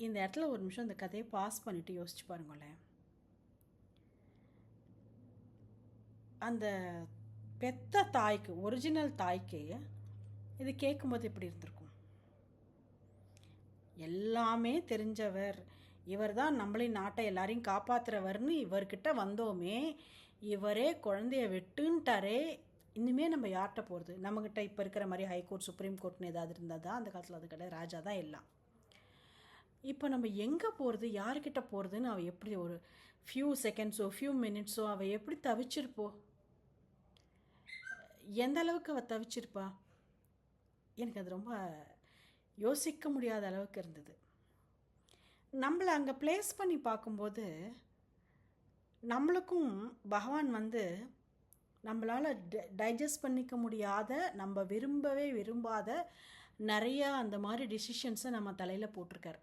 இந்த இடத்துல ஒரு நிமிஷம் இந்த கதையை பாஸ் பண்ணிவிட்டு யோசிச்சு பாருங்களேன். அந்த பெத்த தாய்க்கு ஒரிஜினல் தாய்க்கு இது கேட்கும்போது எப்படி இருந்திருக்கும்? எல்லாமே தெரிஞ்சவர். இவர் தான் நம்மளின் நாட்டை எல்லாரையும் காப்பாத்துறவர்னு இவர்கிட்ட வந்தோமே இவரே குழந்தைய வெட்டுன்ட்டாரே. இன்னுமே நம்ம யார்கிட்ட போகிறது நம்மக்கிட்ட இப்போ இருக்கிற மாதிரி ஹைகோர்ட் சுப்ரீம் கோர்ட்னு ஏதாவது இருந்தால் தான் அந்த காலத்தில் அது கிடையாது. ராஜா தான் எல்லாம். இப்போ நம்ம எங்கே போகிறது யார்கிட்ட போகிறதுன்னு அவள் எப்படி ஒரு ஃபியூ செகண்ட்ஸோ ஃபியூ மினிட்ஸோ அவள் எப்படி தவிச்சிருப்போ? எந்த அளவுக்கு அவள் தவிச்சிருப்பா? எனக்கு அது ரொம்ப யோசிக்க முடியாத அளவுக்கு இருந்தது. நம்மளை அங்கே ப்ளேஸ் பண்ணி பார்க்கும்போது நம்மளுக்கும் பகவான் வந்து நம்மளால் டைஜஸ்ட் பண்ணிக்க முடியாத நம்ம விரும்பவே விரும்பாத நிறையா அந்த மாதிரி டிசிஷன்ஸை நம்ம தலையில் போட்டிருக்காரு.